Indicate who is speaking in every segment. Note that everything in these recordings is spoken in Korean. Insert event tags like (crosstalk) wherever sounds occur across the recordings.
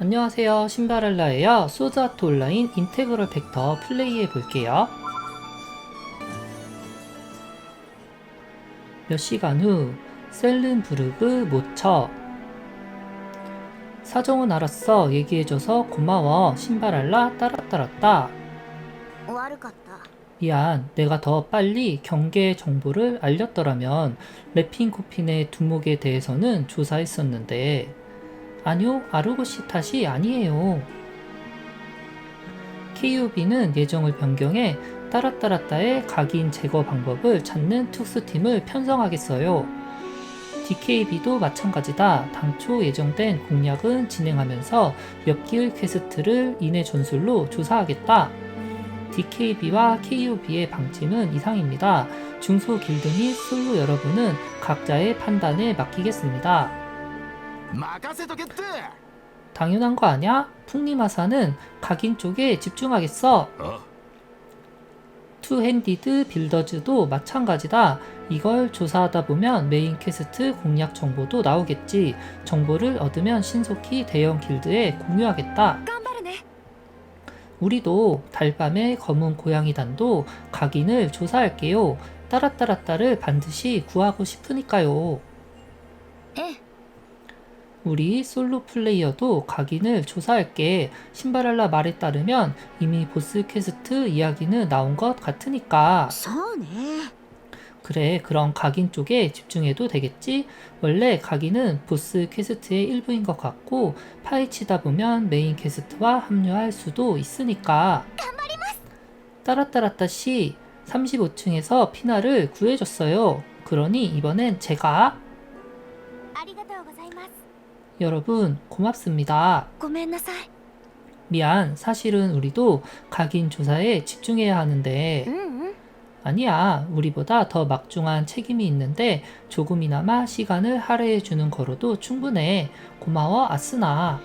Speaker 1: 안녕하세요. 신바렐라예요. 소자트 온라인 인테그럴 벡터 플레이해 볼게요. 몇 시간 후 셀른부르그 모처. 사정은 알았어. 얘기해줘서 고마워. 신바렐라 따라따랐다. 미안. 내가 더 빨리 경계 정보를 알렸더라면 레핀코핀의 두목에 대해서는 조사했었는데. 아니요, 아르고시 탓이 아니에요. KUB는 예정을 변경해 따라따라따의 각인 제거 방법을 찾는 특수팀을 편성하겠어요. DKB도 마찬가지다. 당초 예정된 공략은 진행하면서 엽길 퀘스트를 인해 전술로 조사하겠다. DKB와 KUB의 방침은 이상입니다. 중소 길드 및 솔로 여러분은 각자의 판단에 맡기겠습니다. 당연한 거 아니야? 풍리마사는 각인 쪽에 집중하겠어.
Speaker 2: 어?
Speaker 1: 투핸디드 빌더즈도 마찬가지다. 이걸 조사하다 보면 메인 퀘스트 공략 정보도 나오겠지. 정보를 얻으면 신속히 대형 길드에 공유하겠다. 우리도 달밤의 검은 고양이단도 각인을 조사할게요. 따라따라따를 반드시 구하고 싶으니까요.
Speaker 3: 에.
Speaker 1: 우리 솔로 플레이어도 각인을 조사할게. 신바랄라 말에 따르면 이미 보스 퀘스트 이야기는 나온 것 같으니까. 그래, 그럼 각인 쪽에 집중해도 되겠지? 원래 각인은 보스 퀘스트의 일부인 것 같고 파헤치다 보면 메인 퀘스트와 합류할 수도 있으니까. 따라따라따시 35층에서 피나를 구해줬어요. 그러니 이번엔 제가 여러분, 고맙습니다. 미안, 사실은 우리도 각인 조사에 집중해야 하는데. 아니야, 우리보다 더 막중한 책임이 있는데 조금이나마 시간을 할애해 주는 거로도 충분해. 고마워, 아스나.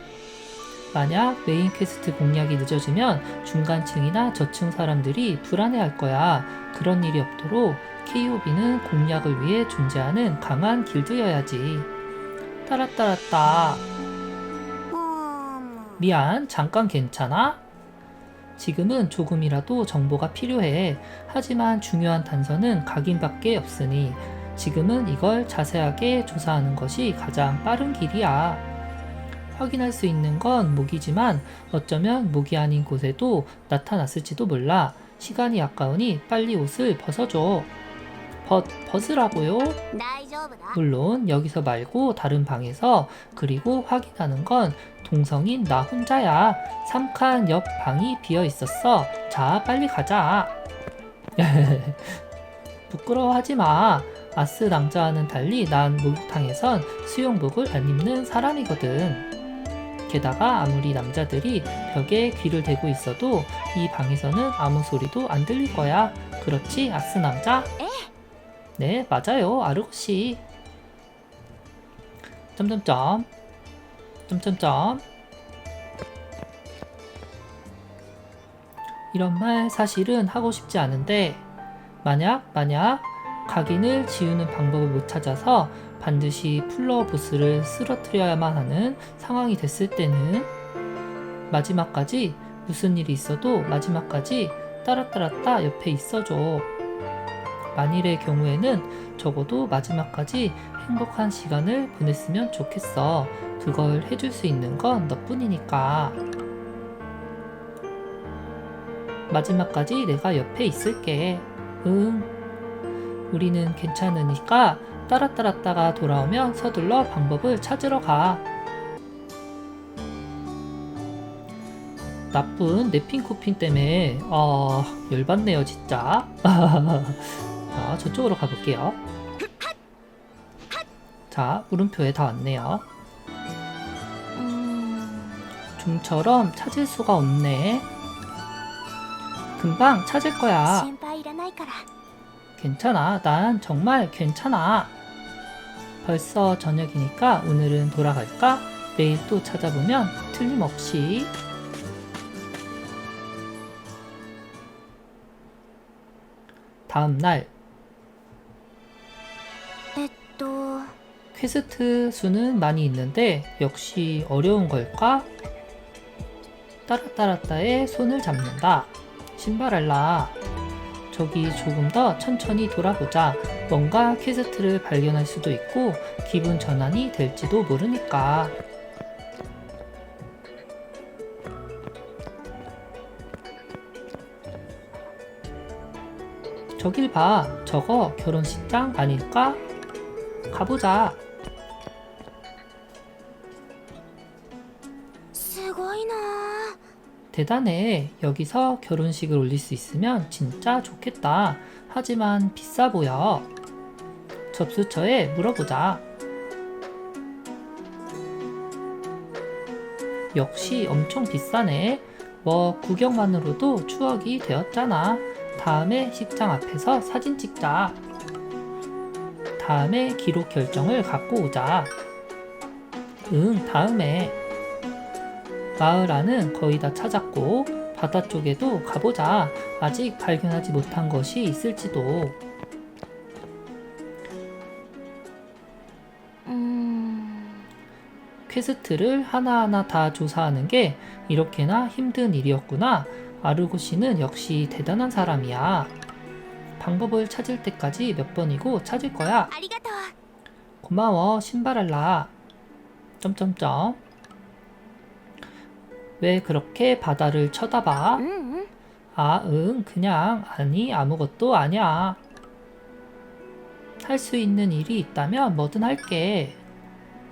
Speaker 1: 만약 메인 퀘스트 공략이 늦어지면 중간층이나 저층 사람들이 불안해할 거야. 그런 일이 없도록 KOB는 공략을 위해 존재하는 강한 길드여야지.
Speaker 3: うーん
Speaker 1: 미안, 잠깐 괜찮아? 지금은 조금이라도 정보가 필요해. 하지만 중요한 단서는 각인밖에 없으니 지금은 이걸 자세하게 조사하는 것이 가장 빠른 길이야. 확인할 수 있는 건 목이지만 어쩌면 목이 아닌 곳에도 나타났을지도 몰라. 시간이 아까우니 빨리 옷을 벗어줘. 벗, 벗으라고요? 물론 여기서 말고 다른 방에서 그리고 확인하는 건 동성인 나 혼자야. 3칸 옆 방이 비어 있었어. 자, 빨리 가자. (laughs) 부끄러워하지 마. 아스 남자와는 달리 난 목욕탕에선 수영복을 안 입는 사람이거든. 게다가 아무리 남자들이 벽에 귀를 대고 있어도 이 방에서는 아무 소리도 안 들릴 거야. 그렇지, 아스 남자? 네, 맞아요. 아르고 씨. 점점점. 점점점. 이런 말 사실은 하고 싶지 않은데 만약 만약 각인을 지우는 방법을 못 찾아서 반드시 플러 보스를 쓰러뜨려야만 하는 상황이 됐을 때는 마지막까지 무슨 일이 있어도 마지막까지 따라따랐다 옆에 있어줘. 만일의 경우에는 적어도 마지막까지 행복한 시간을 보냈으면 좋겠어. 그걸 해줄 수 있는 건 너뿐이니까. 마지막까지 내가 옆에 있을게. 응. 우리는 괜찮으니까 따라따랐다가 돌아오면 서둘러 방법을 찾으러 가. 나쁜 네핀코핀 때문에 어 열받네요 진짜. (laughs) 자, 저쪽으로 가볼게요. 자, 물음표에 다 왔네요. 좀처럼 찾을 수가 없네. 금방 찾을 거야. 괜찮아. 난 정말 괜찮아. 벌써 저녁이니까 오늘은 돌아갈까? 내일 또 찾아보면 틀림없이 다음날 퀘스트 수는 많이 있는데 역시 어려운 걸까? 따라따라따에 손을 잡는다. 신발알라. 저기 조금 더 천천히 돌아보자. 뭔가 퀘스트를 발견할 수도 있고 기분 전환이 될지도 모르니까. 저길 봐. 저거 결혼식장 아닐까? 가보자. 대단해. 여기서 결혼식을 올릴 수 있으면 진짜 좋겠다. 하지만 비싸 보여. 접수처에 물어보자. 역시 엄청 비싸네. 뭐 구경만으로도 추억이 되었잖아. 다음에 식장 앞에서 사진 찍자. 다음에 기록 결정을 갖고 오자. 응, 다음에. 마을 안은 거의 다 찾았고 바다 쪽에도 가보자. 아직 발견하지 못한 것이 있을지도.
Speaker 3: 음.
Speaker 1: 퀘스트를 하나하나 다 조사하는 게 이렇게나 힘든 일이었구나. 아르고 씨는 역시 대단한 사람이야. 방법을 찾을 때까지 몇 번이고 찾을 거야. 고마워, 신발할라. 점점점. 왜 그렇게 바다를 쳐다봐? 아, 응, 그냥, 아니, 아무것도 아니야. 할 수 있는 일이 있다면 뭐든 할게.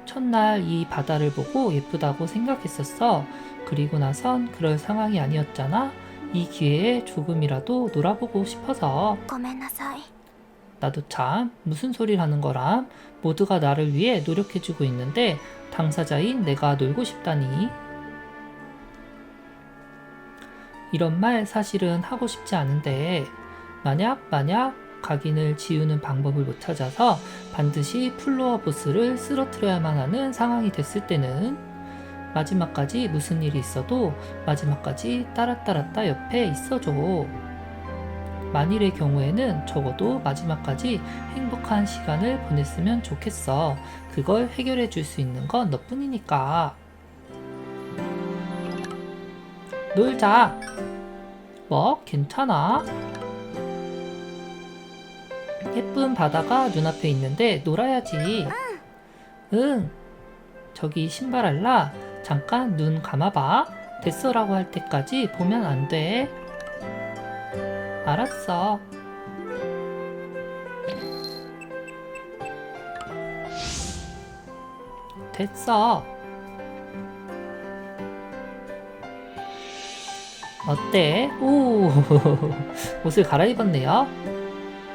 Speaker 1: 첫날 이 바다를 보고 예쁘다고 생각했었어. 그리고 나선 그럴 상황이 아니었잖아. 이 기회에 조금이라도 놀아보고 싶어서. 나도 참, 무슨 소리를 하는 거람. 모두가 나를 위해 노력해주고 있는데, 당사자인 내가 놀고 싶다니. 이런 말 사실은 하고 싶지 않은데, 만약, 만약, 각인을 지우는 방법을 못 찾아서 반드시 플로어 보스를 쓰러뜨려야만 하는 상황이 됐을 때는, 마지막까지 무슨 일이 있어도 마지막까지 따라따라따 옆에 있어줘. 만일의 경우에는 적어도 마지막까지 행복한 시간을 보냈으면 좋겠어. 그걸 해결해 줄 수 있는 건 너뿐이니까. 놀자. 뭐, 괜찮아. 예쁜 바다가 눈앞에 있는데 놀아야지. 응. 저기 신발 알라. 잠깐 눈 감아봐. 됐어라고 할 때까지 보면 안 돼. 알았어. 됐어. 어때? 오, (laughs) 옷을 갈아입었네요.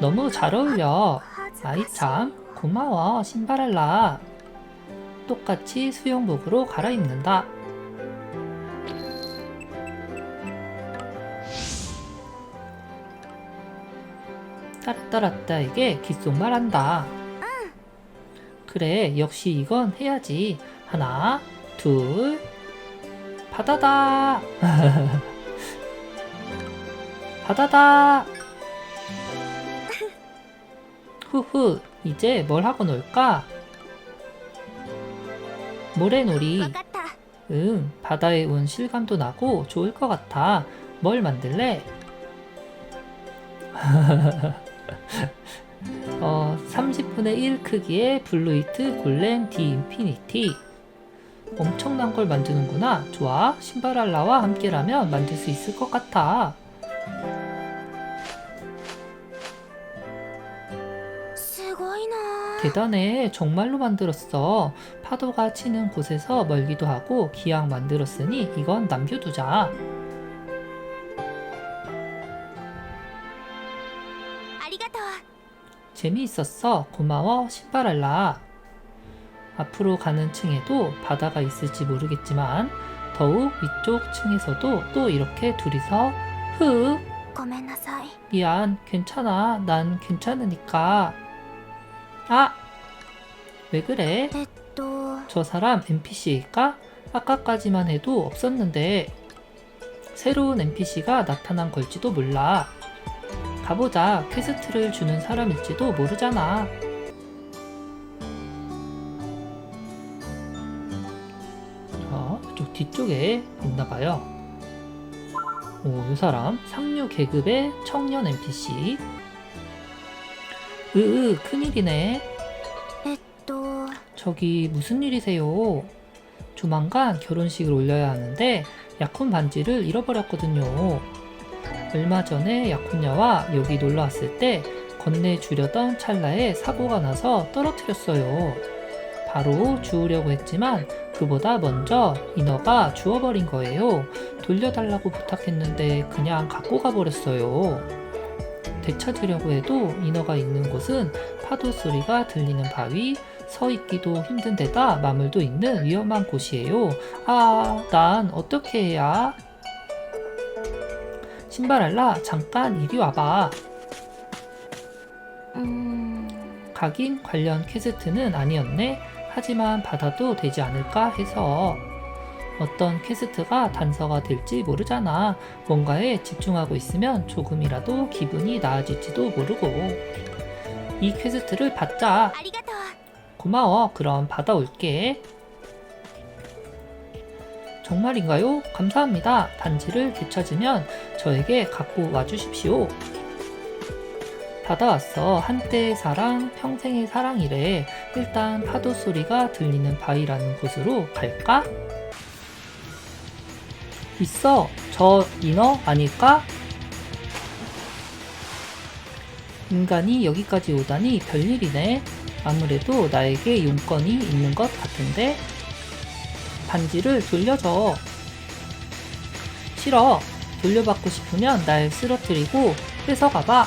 Speaker 1: 너무 잘 어울려. 아이 참, 고마워, 신발할라. 똑같이 수영복으로 갈아입는다. 따따라따에게 귓속말한다. 그래, 역시 이건 해야지. 하나, 둘, 바다다. (laughs) 바다다! 후후, 이제 뭘 하고 놀까? 모래놀이. 응, 바다에 온 실감도 나고 좋을 것 같아. 뭘 만들래? (laughs) 어, 30분의 1 크기의 블루이트 골렘 디 인피니티. 엄청난 걸 만드는구나. 좋아. 신바랄라와 함께라면 만들 수 있을 것 같아. 대단해. 정말로 만들었어. 파도가 치는 곳에서 멀기도 하고 기왕 만들었으니 이건 남겨두자. 재미있었어. 고마워. 신발알라. 앞으로 가는 층에도 바다가 있을지 모르겠지만 더욱 위쪽 층에서도 또 이렇게 둘이서
Speaker 3: 흐
Speaker 1: 미안. 괜찮아. 난 괜찮으니까. 아! 왜 그래? 저 사람 NPC일까? 아까까지만 해도 없었는데 새로운 NPC가 나타난 걸지도 몰라. 가보자. 퀘스트를 주는 사람일지도 모르잖아. 어, 이쪽 뒤쪽에 있나봐요. 오, 이 사람 상류 계급의 청년 NPC 으으, 큰일이네.
Speaker 3: 네, 에또.
Speaker 1: 저기 무슨 일이세요? 조만간 결혼식을 올려야 하는데 약혼 반지를 잃어버렸거든요. 얼마 전에 약혼녀와 여기 놀러 왔을 때 건네 주려던 찰나에 사고가 나서 떨어뜨렸어요. 바로 주우려고 했지만 그보다 먼저 인어가 주워버린 거예요. 돌려달라고 부탁했는데 그냥 갖고 가버렸어요. 되찾으려고 해도 인어가 있는 곳은 파도 소리가 들리는 바위, 서 있기도 힘든 데다 마물도 있는 위험한 곳이에요. 아, 난 어떻게 해야? 신발알라, 잠깐 이리 와봐.
Speaker 3: うーん
Speaker 1: 각인 관련 퀘스트는 아니었네. 하지만 받아도 되지 않을까 해서 어떤 퀘스트가 단서가 될지 모르잖아. 뭔가에 집중하고 있으면 조금이라도 기분이 나아질지도 모르고. 이 퀘스트를 받자. 고마워. 그럼 받아올게. 정말인가요? 감사합니다. 반지를 되찾으면 저에게 갖고 와주십시오. 받아왔어. 한때의 사랑, 평생의 사랑이래. 일단 파도 소리가 들리는 바위라는 곳으로 갈까? 있어. 저 인어 아닐까? 인간이 여기까지 오다니 별일이네. 아무래도 나에게 용건이 있는 것 같은데 반지를 돌려줘. 싫어. 돌려받고 싶으면 날 쓰러뜨리고 뺏어가봐.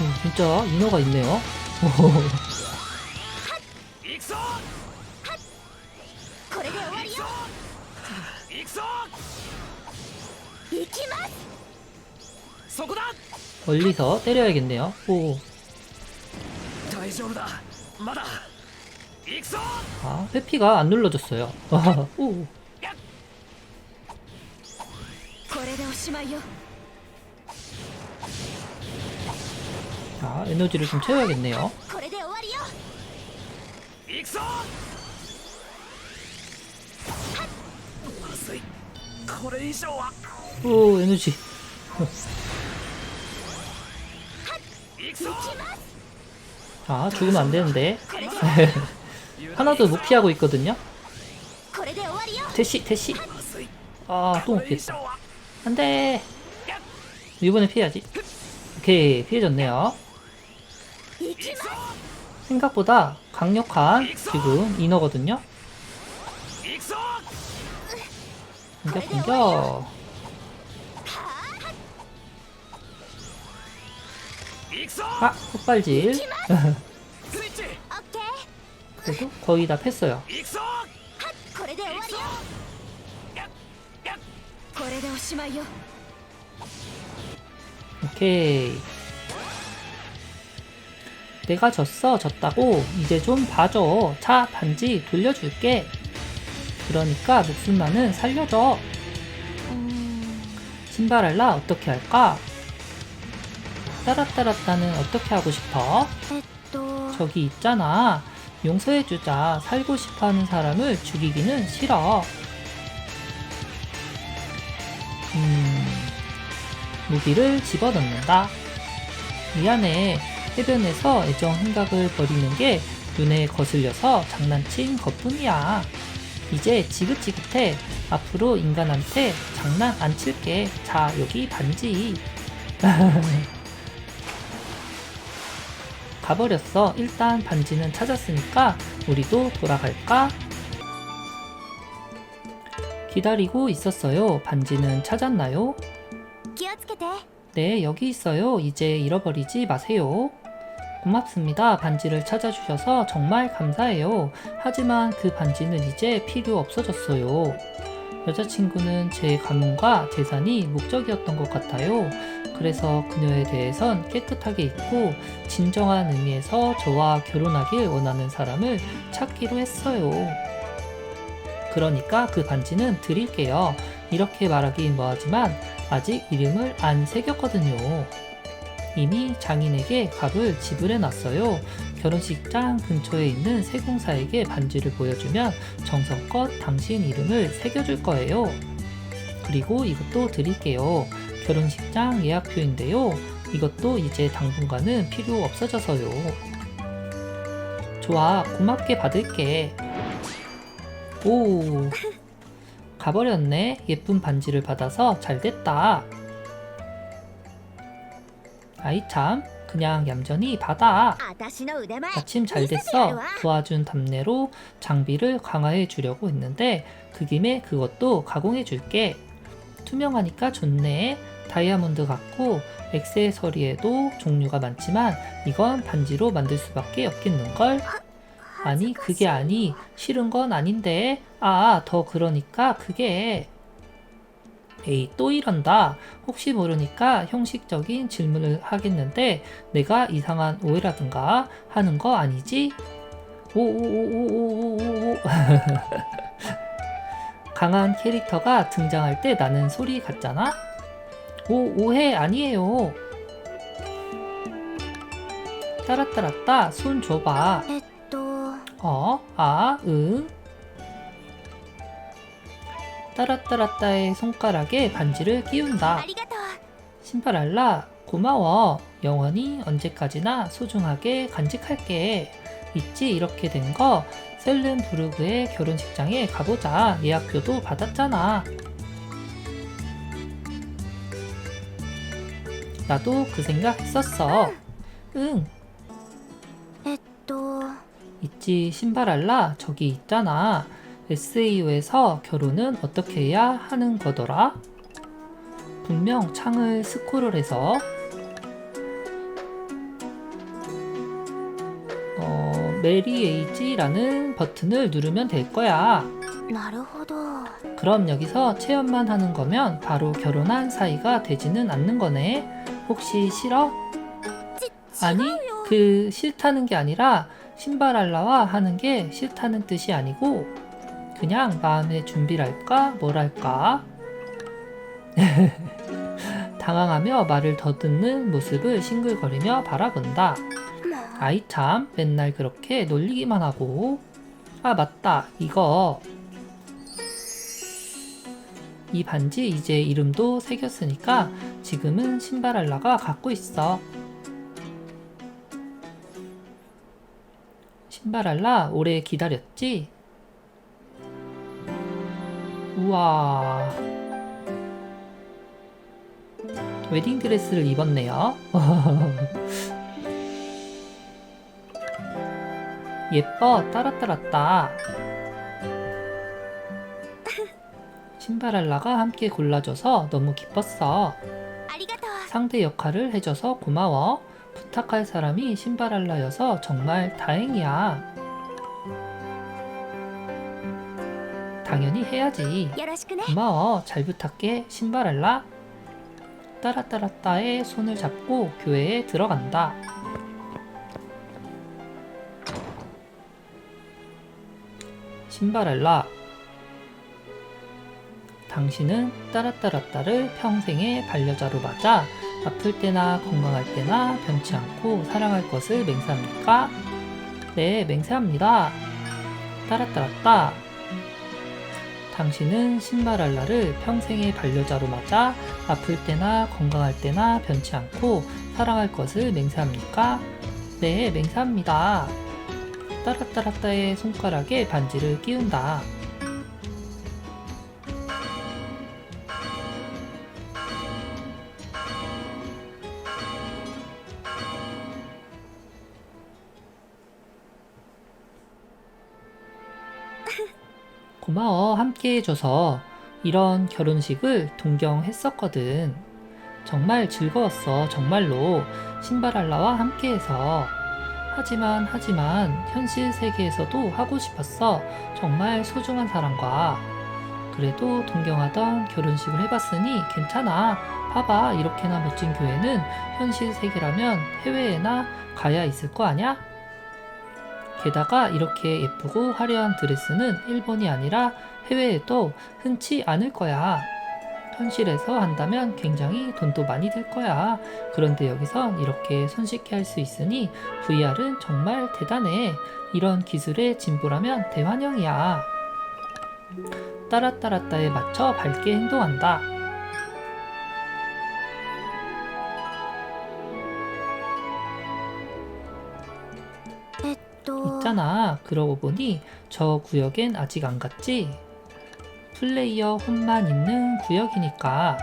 Speaker 1: 음, 진짜 인어가 있네요. (laughs) (laughs)
Speaker 2: 行くぞ
Speaker 3: これで終わりよ
Speaker 2: 行くぞ
Speaker 3: 行きます
Speaker 2: そこだ
Speaker 1: 멀리서 때려야겠네요. 오,
Speaker 2: 大丈夫だまだ行くぞ
Speaker 1: 아, 회피가 안 눌러졌어요. 오,
Speaker 3: これでおしまいよ
Speaker 1: 자, 에너지를 좀 채워야겠네요.
Speaker 3: これで終わりよ
Speaker 2: 行く
Speaker 1: 오 에너지. 아 죽으면 안되는데. (laughs) 하나도 못 피하고 있거든요? 대시 대시. 아또
Speaker 2: 못
Speaker 1: 피했다. 안돼. 이번에 피해야지. 오케이 피해졌네요. 생각보다 강력한 지금 이너거든요? 공격 공격 아! 폭발질. (laughs) 그래도 거의 다 팼어요. 오케이. 내가 졌어 졌다고. 이제 좀 봐줘. 자 반지 돌려줄게. 그러니까 목숨만은 살려줘. 신바렐라 어떻게 할까? 따라따라따는 어떻게 하고 싶어? 저기 있잖아. 용서해주자. 살고 싶어 하는 사람을 죽이기는 싫어. 음, 무기를 집어넣는다. 미안해. 해변에서 애정 생각을 버리는 게 눈에 거슬려서 장난친 것뿐이야. 이제 지긋지긋해. 앞으로 인간한테 장난 안 칠게. 자, 여기 반지. (laughs) 가버렸어. 일단 반지는 찾았으니까 우리도 돌아갈까? 기다리고 있었어요. 반지는 찾았나요? 네, 여기 있어요. 이제 잃어버리지 마세요. 고맙습니다. 반지를 찾아주셔서 정말 감사해요. 하지만 그 반지는 이제 필요 없어졌어요. 여자친구는 제 가문과 재산이 목적이었던 것 같아요. 그래서 그녀에 대해선 깨끗하게 잊고 진정한 의미에서 저와 결혼하길 원하는 사람을 찾기로 했어요. 그러니까 그 반지는 드릴게요. 이렇게 말하긴 뭐하지만 아직 이름을 안 새겼거든요. 이미 장인에게 값을 지불해 놨어요. 결혼식장 근처에 있는 세공사에게 반지를 보여주면 정성껏 당신 이름을 새겨줄 거예요. 그리고 이것도 드릴게요. 결혼식장 예약표인데요. 이것도 이제 당분간은 필요 없어져서요. 좋아, 고맙게 받을게. 오, 가버렸네. 예쁜 반지를 받아서 잘 됐다. 아이 참 그냥 얌전히 받아. 아침 잘 됐어. 도와준 답례로 장비를 강화해 주려고 했는데 그 김에 그것도 가공해 줄게. 투명하니까 좋네. 다이아몬드 같고 액세서리에도 종류가 많지만 이건 반지로 만들 수밖에 없겠는걸? 아니 그게 아니 싫은 건 아닌데. 아 더 그러니까 그게. 에이 또 이런다 혹시 모르니까 형식적인 질문을 하겠는데 내가 이상한 오해라든가 하는 거 아니지? 오오오오오오오 (laughs) 강한 캐릭터가 등장할 때 나는 소리 같잖아? 오 오해 아니에요 따라따라따 손 줘봐
Speaker 3: 네,
Speaker 1: 어? 아? 응? 따라따라따의 손가락에 반지를 끼운다. 신발알라, 고마워. 영원히 언제까지나 소중하게 간직할게. 있지 이렇게 된 거 셀른 부르그의 결혼식장에 가보자. 예약표도 받았잖아. 나도 그 생각 했었어. 응.
Speaker 3: 에또.
Speaker 1: 있지 신발알라 저기 있잖아. SEO에서 결혼은 어떻게 해야 하는 거더라? 분명 창을 스크롤 해서 어, 메리 에이지라는 버튼을 누르면 될 거야. 그럼 여기서 체험만 하는 거면 바로 결혼한 사이가 되지는 않는 거네. 혹시 싫어? 아니, 그 싫다는 게 아니라 신발알라와 하는 게 싫다는 뜻이 아니고 그냥 마음의 준비랄까? 뭐랄까? (laughs) 당황하며 말을 더듬는 모습을 싱글거리며 바라본다. 아이 참 맨날 그렇게 놀리기만 하고. 아 맞다 이거. 이 반지 이제 이름도 새겼으니까 지금은 신발알라가 갖고 있어. 신발알라 오래 기다렸지? 와 웨딩 드레스를 입었네요. (laughs) 예뻐 따라따랐다. 신바랄라가 함께 골라줘서 너무 기뻤어. 상대 역할을 해줘서 고마워. 부탁할 사람이 신바랄라여서 정말 다행이야. 당연히 해야지. 고마워. 잘 부탁해. 신바렐라. 따라따라따의 손을 잡고 교회에 들어간다. 신바렐라. 당신은 따라따라따를 평생의 반려자로 맞아 아플 때나 건강할 때나 변치 않고 사랑할 것을 맹세합니까? 네, 맹세합니다. 따라따라따. 당신은 신발알라를 평생의 반려자로 맞아 아플 때나 건강할 때나 변치 않고 사랑할 것을 맹세합니까? 네, 맹세합니다. 따라따라따의 손가락에 반지를 끼운다. 고마워 함께 해줘서. 이런 결혼식을 동경했었거든. 정말 즐거웠어 정말로. 신발알라와 함께해서. 하지만 하지만 현실 세계에서도 하고 싶었어 정말 소중한 사람과. 그래도 동경하던 결혼식을 해봤으니 괜찮아. 봐봐 이렇게나 멋진 교회는 현실 세계라면 해외에나 가야 있을 거 아냐? 게다가 이렇게 예쁘고 화려한 드레스는 일본이 아니라 해외에도 흔치 않을 거야. 현실에서 한다면 굉장히 돈도 많이 들 거야. 그런데 여기선 이렇게 손쉽게 할 수 있으니 VR은 정말 대단해. 이런 기술의 진보라면 대환영이야. 따라따라따에 맞춰 밝게 행동한다.
Speaker 3: と
Speaker 1: 있잖아. 그러고 보니 저 구역엔 아직 안 갔지? 플레이어 홈만 있는 구역이니까.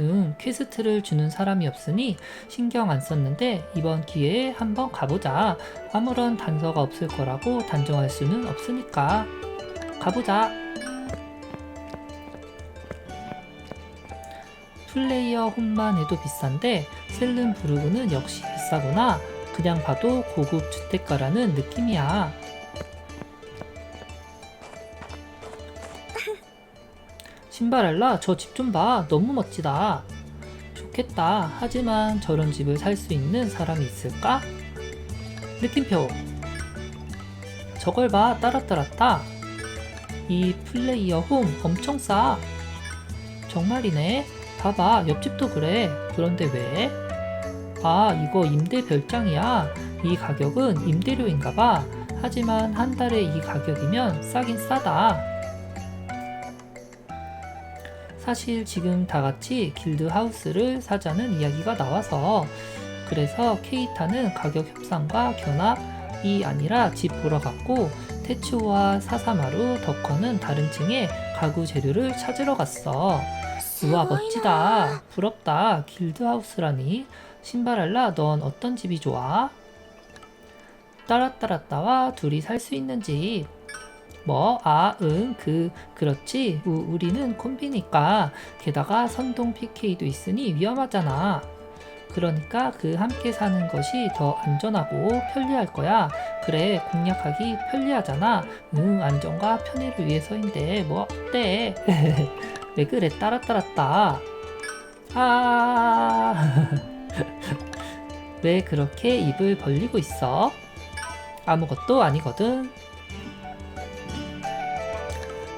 Speaker 1: 응, 퀘스트를 주는 사람이 없으니 신경 안 썼는데 이번 기회에 한번 가보자. 아무런 단서가 없을 거라고 단정할 수는 없으니까. 가보자. 플레이어 홈만 해도 비싼데 셀른 부르그는 역시 비싸구나. 그냥 봐도 고급 주택가라는 느낌이야. 신바랄라, 저 집 좀 봐. 너무 멋지다. 좋겠다. 하지만 저런 집을 살 수 있는 사람이 있을까? 느낌표. 저걸 봐. 따라따랐다. 이 플레이어 홈 엄청 싸. 정말이네. 봐봐. 옆집도 그래. 그런데 왜? 아, 이거 임대 별장이야. 이 가격은 임대료인가 봐. 하지만 한 달에 이 가격이면 싸긴 싸다. 사실 지금 다 같이 길드 하우스를 사자는 이야기가 나와서 그래서 케이타는 가격 협상과 견학이 아니라 집 보러 갔고 테츠와 사사마루, 덕커는 다른 층에 가구 재료를 찾으러 갔어. 우와 멋지다. 부럽다. 길드 하우스라니. 신바랄라 넌 어떤 집이 좋아? 따라따라따와 둘이 살 수 있는 집. 뭐, 아, 응, 그, 그렇지. 우, 우리는 콤비니까. 게다가 선동 PK도 있으니 위험하잖아. 그러니까 그 함께 사는 것이 더 안전하고 편리할 거야. 그래, 공략하기 편리하잖아. 응, 안전과 편의를 위해서인데, 뭐, 어때? (laughs) 왜 그래, 따라따랐다. 아, (laughs) (laughs) 왜 그렇게 입을 벌리고 있어? 아무것도 아니거든.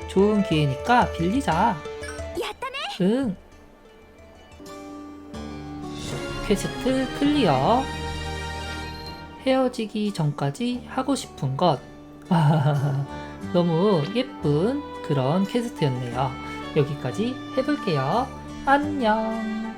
Speaker 1: 좋은 기회니까 빌리자. 응. 퀘스트 클리어. 헤어지기 전까지 하고 싶은 것. (laughs) 너무 예쁜 그런 퀘스트였네요. 여기까지 해볼게요. 안녕.